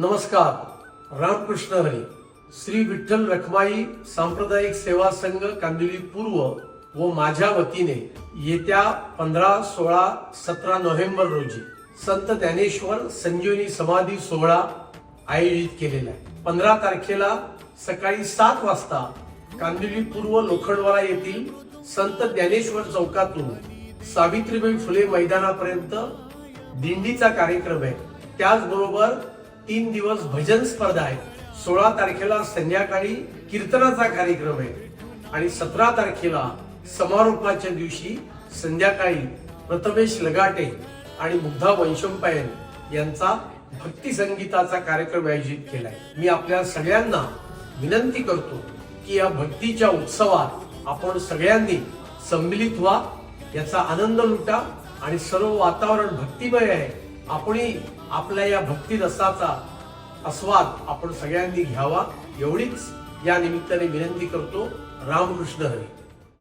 नमस्कार. रामकृष्ण हरी श्री विठ्ठल रखमाई सांप्रदायिक सेवा संघ कांदिवली पूर्व व माझ्या वतीने येत्या पंधरा सोळा सतरा नोव्हेंबर रोजी संत ज्ञानेश्वर संजीवनी समाधी सोहळा आयोजित केलेला आहे. पंधरा तारखेला सकाळी सात वाजता कांदिवली पूर्व लोखंडवाला येथील संत ज्ञानेश्वर चौकातून सावित्रीबाई फुले मैदानापर्यंत दिंडीचा कार्यक्रम आहे. त्याचबरोबर तीन दिवस भजन स्पर्धा आहे. सोळा तारखेला संध्याकाळी कीर्तनाचा कार्यक्रम आहे. आणि सतरा तारखेला समारोपाच्या दिवशी संध्याकाळी प्रथमेश लगाटे आणि मुग्धा वंशंपायन यांचा भक्ती संगीताचा कार्यक्रम आयोजित केलाय. मी आपल्या सगळ्यांना विनंती करतो की या भक्तीच्या उत्सवात आपण सगळ्यांनी सम्मिलित व्हा. याचा आनंद लुटा आणि सर्व वातावरण भक्तिमय आहे. आपणही आपल्या या भक्ती रसाचा आस्वाद आपण सगळ्यांनी घ्यावा. एवढीच या निमित्ताने विनंती करतो. रामकृष्ण हरी.